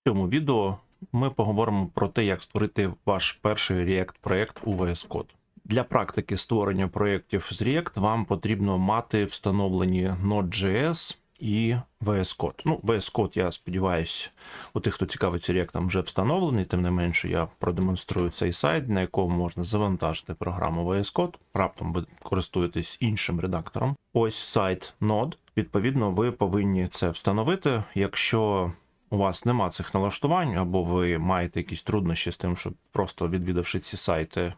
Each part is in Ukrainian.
В цьому відео ми поговоримо про те, як створити ваш перший React проєкт у VS Code. Для практики створення проєктів з React вам потрібно мати встановлені Node.js і VS Code. Ну, VS Code, я сподіваюся, у тих, хто цікавиться React, вже встановлений. Тим не менше, я продемонструю цей сайт, на якому можна завантажити програму VS Code. Раптом ви користуєтесь іншим редактором. Ось сайт Node. Відповідно, ви повинні це встановити. Якщо у вас нема цих налаштувань, або ви маєте якісь труднощі з тим, щоб просто відвідавши ці сайти,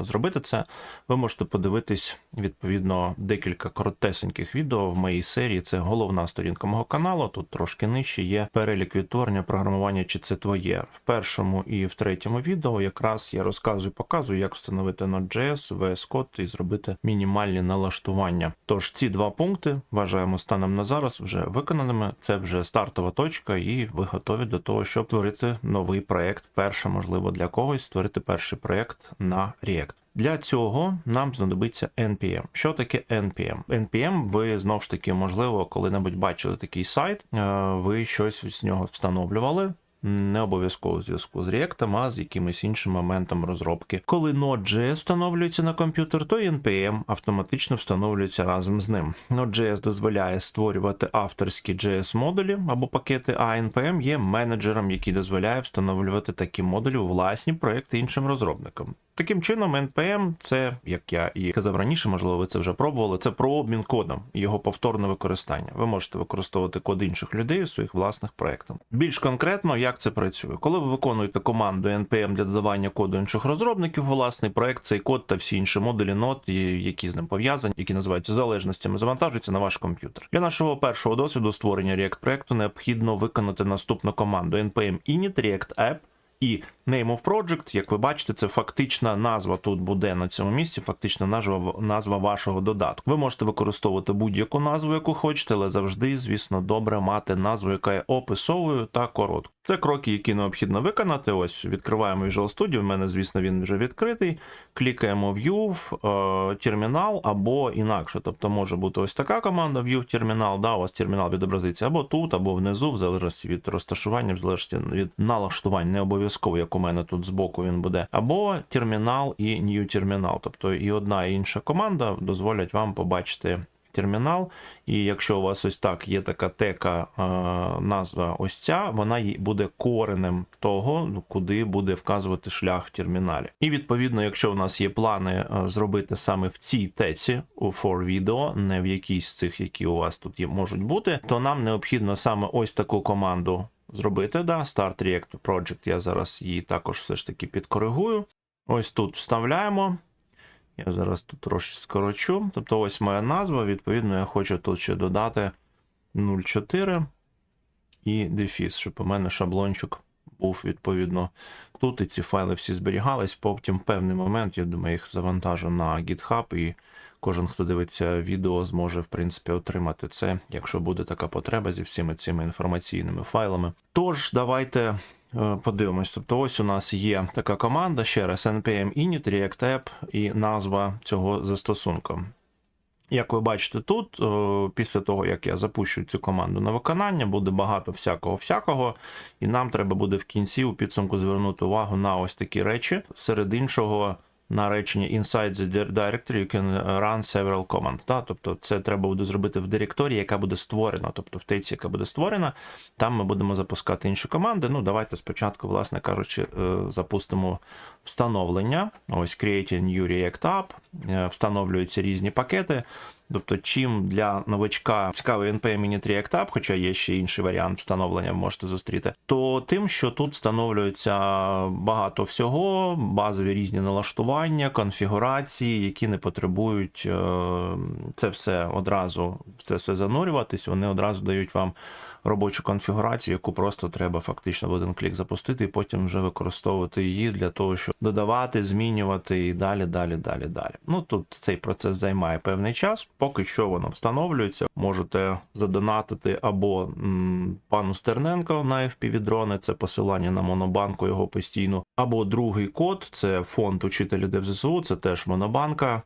зробити це, ви можете подивитись відповідно декілька коротесеньких відео в моїй серії. Це головна сторінка мого каналу. Тут трошки нижче є перелік відтворення програмування, чи це твоє. В першому і в третьому відео якраз я розказую, показую, як встановити Node.js, VS Code і зробити мінімальні налаштування. Тож ці два пункти вважаємо станом на зараз вже виконаними. Це вже стартова точка, і ви готові до того, щоб створити новий проект. Перше, можливо, для когось створити перший проект на React. Для цього нам знадобиться NPM. Що таке NPM? NPM, ви знову ж таки, можливо, коли-небудь бачили такий сайт, е, ви щось з нього встановлювали. Не обов'язково в зв'язку з React, а з якимось іншим моментом розробки. Коли Node.js встановлюється на комп'ютер, то NPM автоматично встановлюється разом з ним. Node.js дозволяє створювати авторські JS-модулі або пакети, а NPM є менеджером, який дозволяє встановлювати такі модулі у власні проекти іншим розробникам. Таким чином, NPM це, як я і казав раніше, можливо, ви це вже пробували. Це про обмін кодом і його повторне використання. Ви можете використовувати код інших людей у своїх власних проєктах. Більш конкретно, як це працює, коли ви виконуєте команду NPM для додавання коду інших розробників, власний проект, цей код та всі інші модулі нот, які з ним пов'язані, які називаються залежностями, завантажуються на ваш комп'ютер. Для нашого першого досвіду створення React проекту необхідно виконати наступну команду NPM init React App і Name of Project, як ви бачите, це фактична назва тут буде на цьому місці, фактична назва, назва вашого додатку. Ви можете використовувати будь-яку назву, яку хочете, але завжди, звісно, добре мати назву, яка є описовою та короткою. Це кроки, які необхідно виконати. Ось відкриваємо Visual Studio. У мене, звісно, він вже відкритий. Клікаємо View, е, термінал або інакше. Тобто може бути ось така команда View термінал. Да, у вас термінал відобразиться або тут, або внизу, в залежності від розташування, в залежності від налаштувань, не обов'язково, у мене тут збоку він буде, або термінал і New термінал. Тобто і одна і інша команда дозволять вам побачити. Термінал, і якщо у вас ось так є така тека е, назва ось ця, вона буде коренем того, ну, куди буде вказувати шлях в терміналі. І відповідно, якщо у нас є плани е, зробити саме в цій теці у for video, не в якійсь з цих, які у вас тут є, можуть бути, то нам необхідно саме ось таку команду зробити. Да? Start React Project, я зараз її також все ж таки підкоригую. Ось тут вставляємо. Я зараз тут трошки скорочу. Тобто ось моя назва. Відповідно, я хочу тут ще додати 0,4 і дефіс, щоб у мене шаблончик був відповідно тут. І ці файли всі зберігались. Потім в певний момент, я думаю, їх завантажу на GitHub, і кожен, хто дивиться відео, зможе, в принципі, отримати це, якщо буде така потреба зі всіми цими інформаційними файлами. Тож, давайте Е, Подивимось, тобто ось у нас є така команда, ще раз npm init, react app і назва цього застосунку. Як ви бачите тут, е, після того, як я запущу цю команду на виконання, буде багато всякого-всякого, і нам треба буде в кінці у підсумку звернути увагу на ось такі речі. Серед іншого, на реченні inside the directory you can run several commands. Да? Тобто це треба буде зробити в директорії, яка буде створена, тобто в теці, яка буде створена. Там ми будемо запускати інші команди. Ну, давайте спочатку, власне кажучи, е, запустимо встановлення. Ось Create a New React App, е, встановлюються різні пакети. Тобто, чим для новачка цікавий NPM Init React App, хоча є ще інший варіант встановлення, можете зустріти, то тим, що тут встановлюється багато всього, базові різні налаштування, конфігурації, які не потребують е, це все одразу це все занурюватись, вони одразу дають вам робочу конфігурацію, яку просто треба фактично в один клік запустити, і потім вже використовувати її для того, щоб додавати, змінювати і далі, далі, далі, далі. Ну тут цей процес займає певний час. Поки що воно встановлюється. Можете задонатити або м, пану Стерненко на FPV-дрони, це посилання на монобанку його постійно, або другий код, це фонд учителі ДевЗСУ, це теж монобанка.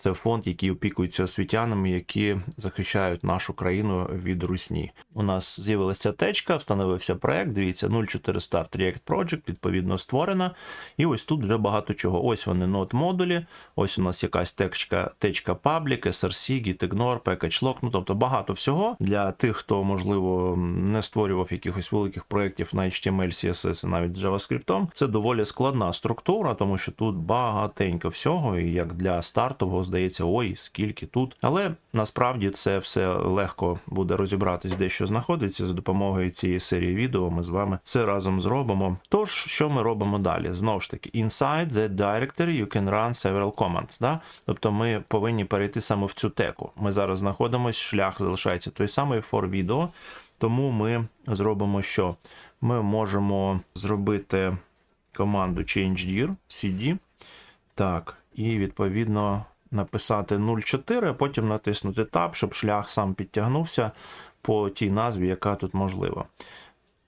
Це фонд, який опікується освітянами, які захищають нашу країну від русні. У нас з'явилася течка, встановився проект. Дивіться, 04 Start React Project, відповідно створена. І ось тут вже багато чого. Ось вони нод модулі. Ось у нас якась течка, течка Public, SRC, Package Lock. Ну тобто багато всього для тих, хто можливо не створював якихось великих проєктів на HTML, CSS і навіть JavaScript. Це доволі складна структура, тому що тут багатенько всього, і як для стартового здається, ой, скільки тут. Але насправді це все легко буде розібратись, де що знаходиться за допомогою цієї серії відео. Ми з вами це разом зробимо. Тож, що ми робимо далі? Знову ж таки, inside the directory you can run several commands. Да? Тобто ми повинні перейти саме в цю теку. Ми зараз знаходимося, шлях залишається той самий for video, тому ми зробимо що? Ми можемо зробити команду changedir cd. Так, і відповідно написати 0.4, а потім натиснути Tab, щоб шлях сам підтягнувся по тій назві, яка тут можлива.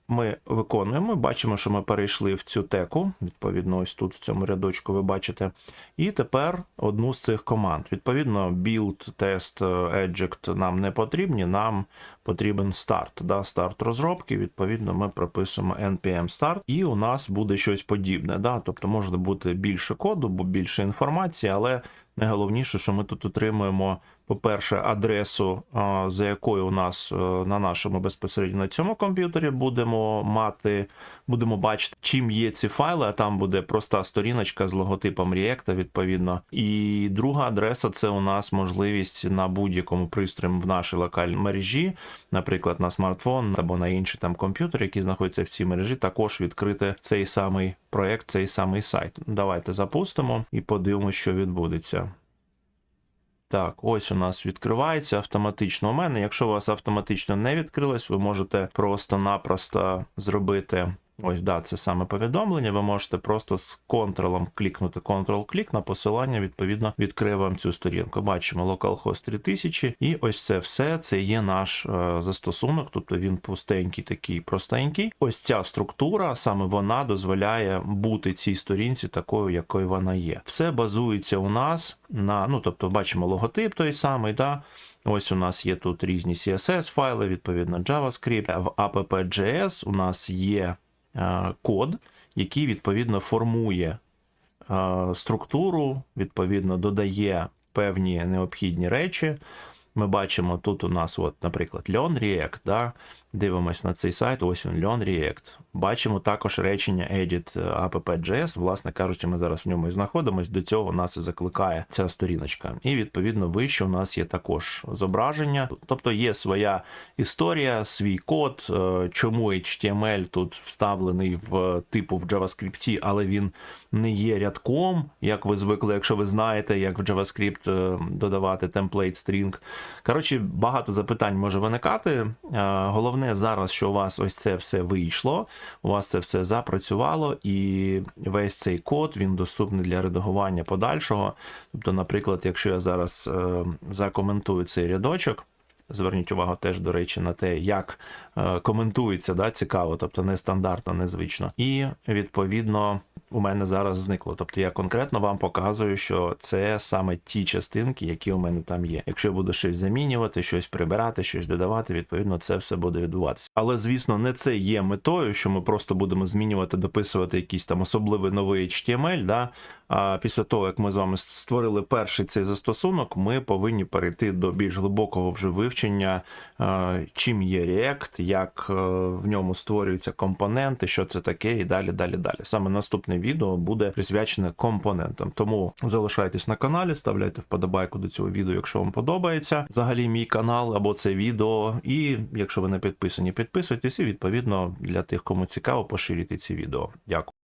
Ми виконуємо, бачимо, що ми перейшли в цю теку. Відповідно, ось тут в цьому рядочку ви бачите. І тепер одну з цих команд. Відповідно, build, test, eject нам не потрібні, нам потрібен старт. Да? Старт розробки. Відповідно, ми прописуємо npm start, і у нас буде щось подібне. Да? Тобто може бути більше коду, більше інформації, але найголовніше, що ми тут отримуємо, по-перше, адресу, за якою у нас е, на нашому безпосередньо на цьому комп'ютері будемо мати, будемо бачити, чим є ці файли, а там буде проста сторіночка з логотипом React, відповідно. І друга адреса це у нас можливість на будь-якому пристрої в нашій локальній мережі, наприклад, на смартфон або на інший там комп'ютер, який знаходиться в цій мережі, також відкрити цей самий проект, цей самий сайт. Давайте запустимо і подивимося, що відбудеться. Так, ось у нас відкривається автоматично. У мене, якщо у вас автоматично не відкрилось, ви можете просто-напросто зробити. Ось, да, це саме повідомлення. Ви можете просто з контролом клікнути Ctrl-клік на посилання, відповідно, відкриє вам цю сторінку. Бачимо localhost 3000, і ось це все це є наш е, застосунок, тобто він пустенький, такий простенький. Ось ця структура, саме вона дозволяє бути цій сторінці такою, якою вона є. Все базується у нас на, ну тобто, бачимо логотип той самий, да. Ось у нас є тут різні CSS файли, відповідно JavaScript. В app.js у нас є код, який відповідно формує е, структуру, відповідно додає певні необхідні речі. Ми бачимо тут у нас, от, наприклад, React, да? Дивимось на цей сайт, ось він Learn React. Бачимо також речення edit app.js, власне кажучи, ми зараз в ньому і знаходимось, до цього нас і закликає ця сторіночка. І відповідно вище у нас є також зображення, тобто є своя історія, свій код, е, чому HTML тут вставлений в типу в JavaScript, але він не є рядком, як ви звикли, якщо ви знаєте, як в JavaScript е, додавати темплейт string. Коротше, багато запитань може виникати. Е, Головне зараз, що у вас ось це все вийшло, у вас це все запрацювало, і весь цей код він доступний для редагування подальшого. Тобто, наприклад, якщо я зараз е, закоментую цей рядочок. Зверніть увагу теж, до речі, на те, як е, коментується, да, цікаво, тобто нестандартно, незвично. І відповідно у мене зараз зникло. Тобто я конкретно вам показую, що це саме ті частинки, які у мене там є. Якщо я буду щось замінювати, щось прибирати, щось додавати, відповідно, це все буде відбуватися. Але звісно, не це є метою, що ми просто будемо змінювати, дописувати якийсь там особливий новий HTML. Да? А після того, як ми з вами створили перший цей застосунок, ми повинні перейти до більш глибокого вже вивчення, е, чим є React, як е, в ньому створюються компоненти, що це таке, і далі, далі, далі. Саме наступне відео буде присвячене компонентам. Тому залишайтесь на каналі, ставляйте вподобайку до цього відео, якщо вам подобається. Взагалі мій канал або це відео. І якщо ви не підписані, підписуйтесь і відповідно для тих, кому цікаво, поширюйте ці відео. Дякую.